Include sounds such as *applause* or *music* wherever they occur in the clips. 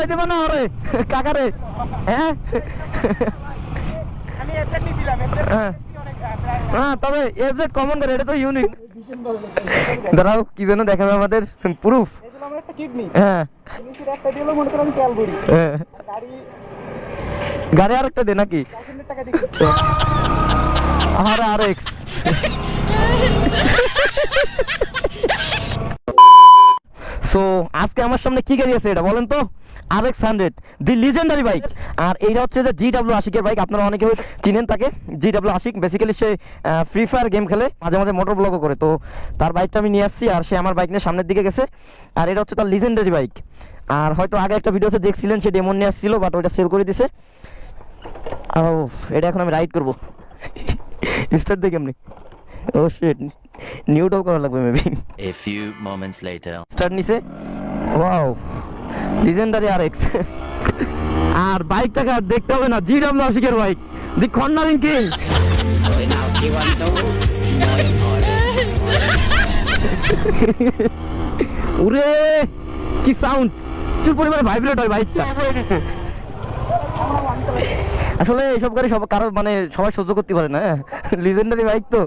কই দেব না ওরে কাকারে হ্যাঁ? হ্যাঁ। তবে এফজেড কমন করে এটা তো ইউনিক দাঁড়াও কি যেন দেখাবে আমাদের? প্রুফ একটা হ্যাঁ। একটা হ্যাঁ। গাড়ি গাড়ি আরেকটা দে নাকি? আর আর এক্স সো আজকে আমার সামনে কি গাড়ি আছে এটা বলেন তো? আর X hundred the legendary bike. আর এইটা হচ্ছে যে জি ডাব্লিউ আশিকের বাইক। আপনারা অনেকে চিনেন তাকে। জি ডাব্লিউ আশিক বেসিক্যালি সে ফ্রি ফায়ার গেম খেলে মাঝে মাঝে মোটর ব্লগও করে। তো তার বাইকটা আমি নিয়ে আসছি আর সে আমার বাইক নিয়ে সামনের দিকে গেছে। আর এটা হচ্ছে তার লিজেন্ডারি বাইক। আর হয়তো আগে একটা ভিডিওতে দেখছিলেন সে ডেমন নিয়ে আসছিল বাট ওইটা সেল করে দিছে। ও এটা এখন আমি রাইড করব। স্টার্ট দেখি এমনি ও শিট নিউটাল করা লাগবে maybe A few moments later. Start নিছে। ওয়াও লিজেন্ডারি আর এক্স আর বাইকটাকে আর দেখতে হবে না জি ডাব্লিউ আশিকের বাইক দি কর্নারিং কিং *laughs* উরে, কি সাউন্ড প্রচুর পরিমাণে ভাইব্রেট হয় বাইকটা আসলে এইসব গাড়ি সব কারও মানে সবাই সহ্য করতে পারে না *laughs* লিজেন্ডারি বাইক তো।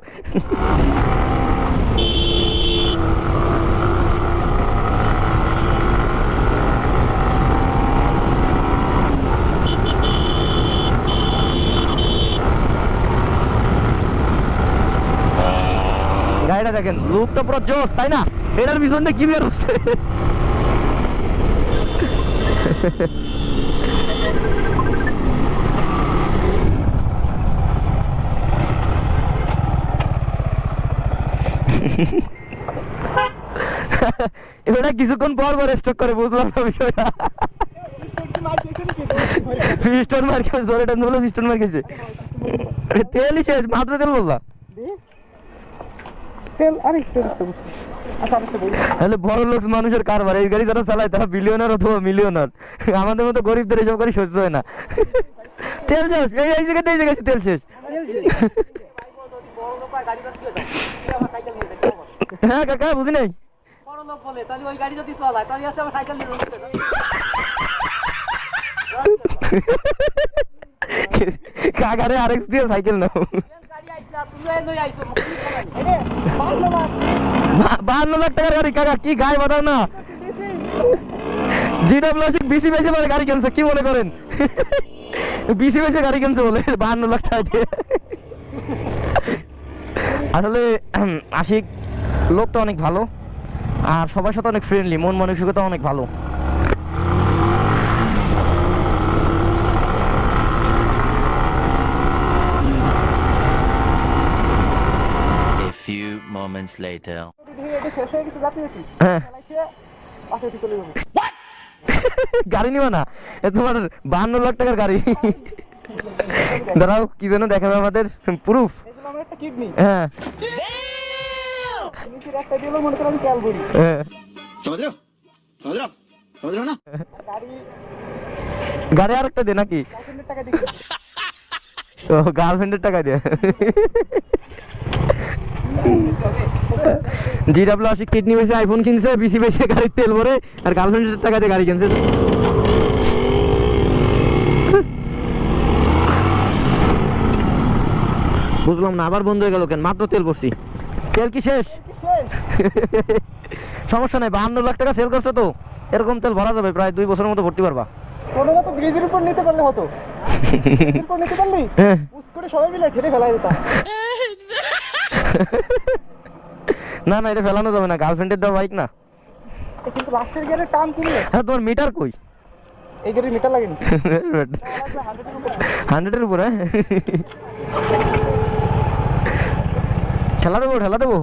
দেখেন লুকটা পুরো জোস তাই না? এটার কি বের হচ্ছে? এটা কিছুক্ষণ পর পর স্টক করে, বুঝলাম না বিষয়টা। পিস্টন মার জোরে তেলই শেষ, মাত্র তেল বললা তেল আচ্ছা মানুষের কারবার, এই গাড়ি যারা চালায় তারা মিলিয়নার আমাদের মতো গরিবদের এইসব গাড়ি সহ্য হয় না। তেল শেষ তেল শেষ। হ্যাঁ বুঝি নাই। কাকারে আরেক্স দিয়ে সাইকেল নাও। গাড়ি কিনছে, কি মনে করেন? গাড়ি কিনছে বলে লাখ আসলে, আশিক, লোকটা অনেক ভালো, আর সবার সাথে অনেক ফ্রেন্ডলি মন মানসিকতা অনেক ভালো A few moments later. এটা শেষ হয়ে গেছে যাতে নাকি হ্যাঁ চালাইছে পাশে few moments later. হ্যাঁ। গাড়ি নিবা না। তোমার বাহান্ন লাখ টাকার গাড়ি। দাঁড়াও কি যেন দেখাবে আমাদের? প্রুফ। হ্যাঁ।, হ্যাঁ। গাড়ি আর একটা দে নাকি? গার্লফ্রেন্ডের টাকা দিয়ে। জি ডাব্লিউ কিডনি বেশি আইফোন কিনছে বিসি বেশি গাড়ির তেল ভরে আর গার্লফ্রেন্ডের টাকা দিয়ে গাড়ি কিনছে। বুঝলাম না আবার বন্ধ হয়ে গেল কেন? মাত্র তেল ভরছি। তেল কি শেষ? শেষ সমস্যা নাই বাহান্ন লাখ টাকা সেল করছে তো? এরকম তেল ভরা যাবে প্রায় দুই বছরের মতো ভর্তি পারবা। কোনো মতো ব্রিজের উপর নিতে পারলে হতো। উপর নিতে পারলি? হ্যাঁ। করে সবাই মিলে ঠেলে ফেলাই *laughs* না না এটা ফেলানো যাবে না গার্লফ্রেন্ডের দেওয়া বাইক না। কিন্তু লাস্টের গিয়ারের টান কমে গেছে হ্যাঁ তোমার মিটার কই? এই গাড়ির মিটার লাগেনি? হান্ড্রেডের উপরে খেলা দেবো ঠেলা দেবো।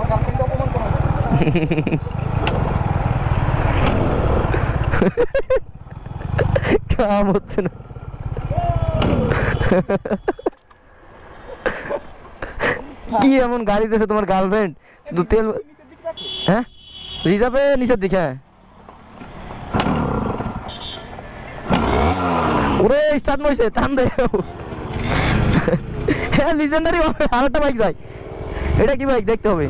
অপমান *laughs* করা কাম হচ্ছে না। কি এমন গাড়ি দিয়েছে তোমার গার্লফ্রেন্ড দু তেল হ্যাঁ? রিজার্ভে নিচের দিকে হ্যাঁ। ওরে, স্টার্ট মইছে টান দে। হ্যাঁ লিজেন্ডারি হবে আরেকটা বাইক যায়। এটা কি বাইক দেখতে হবে।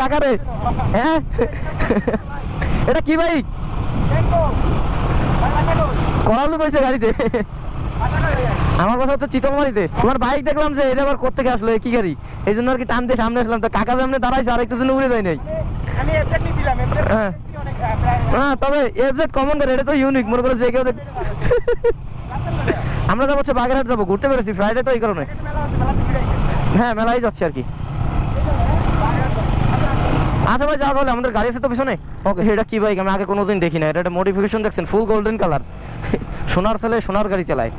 কাকারে হ্যাঁ? এটা কি বাইক করালু কইছে গাড়িতে। আমার কথা হচ্ছে চিতলমারিতে। তোমার বাইক দেখলাম যে এটা আবার কোথেকে আসলো কি গাড়ি? এই জন্য আর কি টান দিয়ে সামনে আসলাম। তো কাকা সামনে দাঁড়াইছে, আর একটু জন্য উড়ে যায় নাই। হ্যাঁ। তবে এফজেড কমন গাড়ি এটা তো ইউনিক মনে করো যে কেউ আমরা যাব হচ্ছে বাগেরহাট যাব, ঘুরতে পেরেছি ফ্রাইডে তো এই কারণে। হ্যাঁ মেলায় যাচ্ছে আর কি। আচ্ছা ভাই যা তাহলে আমাদের গাড়ি আছে তো পিছনে? ওকে এটা কি বাইক আমি আগে কোনোদিন দেখি না এটা একটা মডিফিকেশন দেখছেন ফুল গোল্ডেন কালার সোনার ছেলে সোনার গাড়ি চালায়।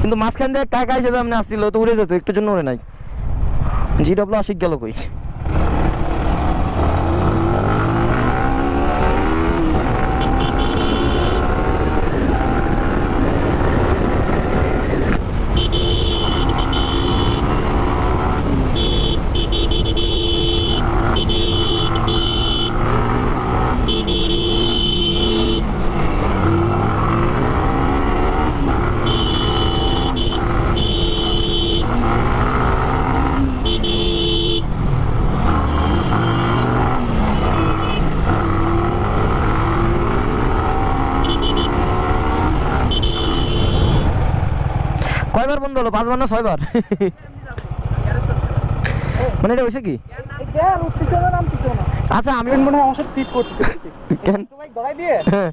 কিন্তু মাঝখান দিয়ে টাকা এসে আমি আসছিল তো উড়ে যেত একটু জন্য উড়ে নাই। জি ডব্লিউ আশিক গেল কই? কয়বার বন্ধ হলো? পাঁচবার না ছয়বার? মানে এটা হয়েছে কি? আচ্ছা আমি মনে হয় আমার সাথে সিট করতেছে। কেন? ধরাই দিয়ে? হ্যাঁ।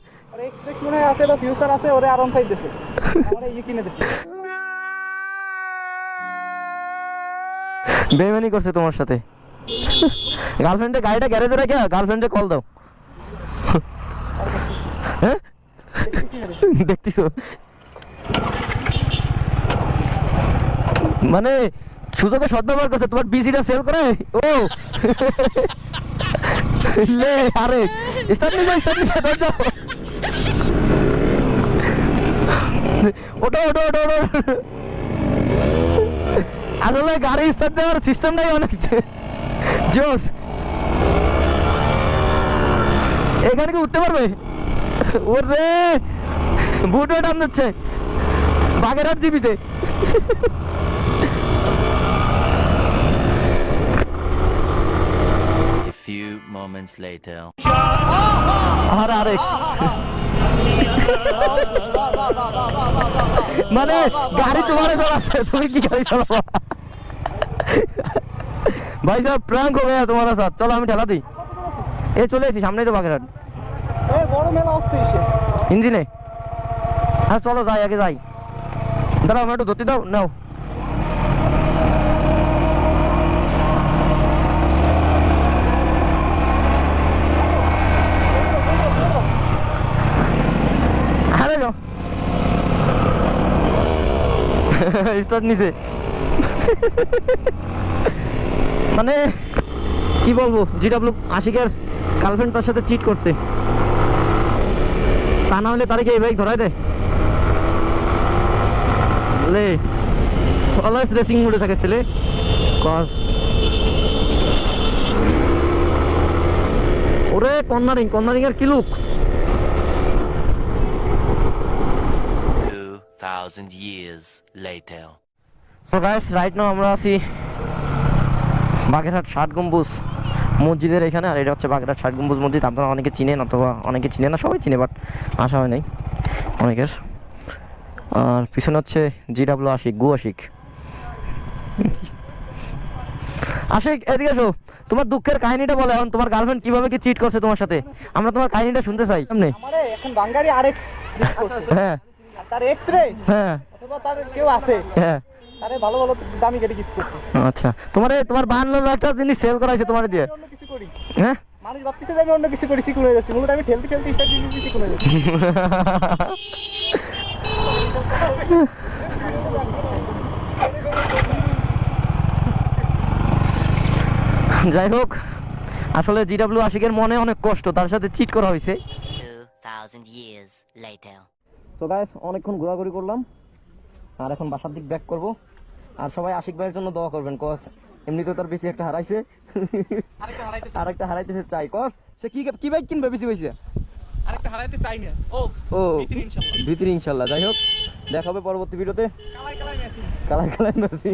এক্সপ্রেস মনে আছে বা ফিউচার আছে ওরে আরাম ফাইভ দিছে। আমার ইয়ে কিনে দিছে। বেমানি করছে তোমার সাথে। গার্লফ্রেন্ডে গাড়িটা গ্যারেজে রেখে গার্লফ্রেন্ডে কল দাও। হ্যাঁ? দেখতিস মানে সুযোগে সদ্ব্যবহার করছে, তোমার বিসিটা সেল করে? ও! লে, আরে স্টার্ট নিয়ে স্টার্ট নিয়ে যাও ওটো ওটো ওটো ওটো আসলে গাড়ি স্টার্ট দেওয়ার সিস্টেমটাই অনেক জোস এখানে কি উঠতে পারবে? ওরে, বুট টান দিচ্ছে। Bagerhat জিবিতে A few moments later. আর আরেক মানে গাড়ি তোমার চলাচ্ছে তুমি কি গাড়ি চালাবো? ভাই সাহেব প্রাঙ্ক হয়ে গেছে তোমার সাথ চলো আমি ঠেলা দিই। এ চলে এসেছি সামনেই তো বাগেরহাট। মেলা হচ্ছে ইঞ্জিনে। হ্যাঁ চলো যাই আগে যাই। দাঁড়াও একটু ধরতে দাও, নাও। *laughs* নিছে *laughs* মানে কি বলব জিডাব্লিউ আশিকের গার্লফ্রেন্ড তার সাথে চিট করছে। তা না হলে তারিখে এই বাইক ধরাই দে লে অলওয়েজ রেসিং মোডে থাকে ছেলে। কজ ওরে কর্নারিং কর্নারিং এর কি look 2,000 years later. So guys right now আমরা আছি বাগেরহাট ষাট গম্বুজ মসজিদের এখানে আর এটা হচ্ছে বাগেরহাট ষাট গম্বুজ মসজিদ। আপনারা অনেকে চিনেন অথবা অনেকে চিনে না সবাই চিনে বাট আসা হয় নাই অনেকের। আর পিছনে হচ্ছে জি ডাব্লিউ আশিক গু আশিক আশিক এদিকে এসো। তোমার দুঃখের কাহিনীটা বলে এখন তোমার গার্লফ্রেন্ড কীভাবে কি চিট করছে তোমার সাথে? আমরা তোমার কাহিনীটা শুনতে চাই। সামনে। এখন বাঙ্গারি আরএক্স হ্যাঁ। আর তার এক্স রে? হ্যাঁ। অথবা তার কেউ আছে? হ্যাঁ। তারে ভালো ভালো দামি গাড়ি গিফট করছে। আচ্ছা। তোমার তোমার বাহান্ন লাখ টাকা জিনিস সেল করাইছে তোমার দিয়ে। অন্য কিছু করি। হ্যাঁ? মানুষ ভাবতেছে যে আমি অন্য কিছু করি সিকুন হয়ে যাচ্ছি। মূলত আমি ঠেলতে ঠেলতে স্টার্ট দিয়ে সিকুন হয়ে যাচ্ছি। *laughs* *laughs* যাই হোক আসলে জিডাব্লিউ আশিকের মনে অনেক কষ্ট তার সাথে চিট করা হয়েছে। 2,000 years later. তো গাইস অনেকক্ষণ ঘোরাঘুরি করলাম আর এখন বাসার দিক ব্যাক করব। আর সবাই আশিক ভাইয়ের জন্য দোয়া করবেন কস এমনিতে তার বেশি একটা হারাইছে। আর একটা হারাইতেছে চাই কস সে কি কি বাইক কিনবে বেশি হয়েছে আরেকটা হারাইতে চাই না। ও ও ভিতরে ইনশাল্লাহ। যাই হোক দেখা হবে পরবর্তী ভিডিওতে। কালাই কালাই মেসি কালার কালার মেসি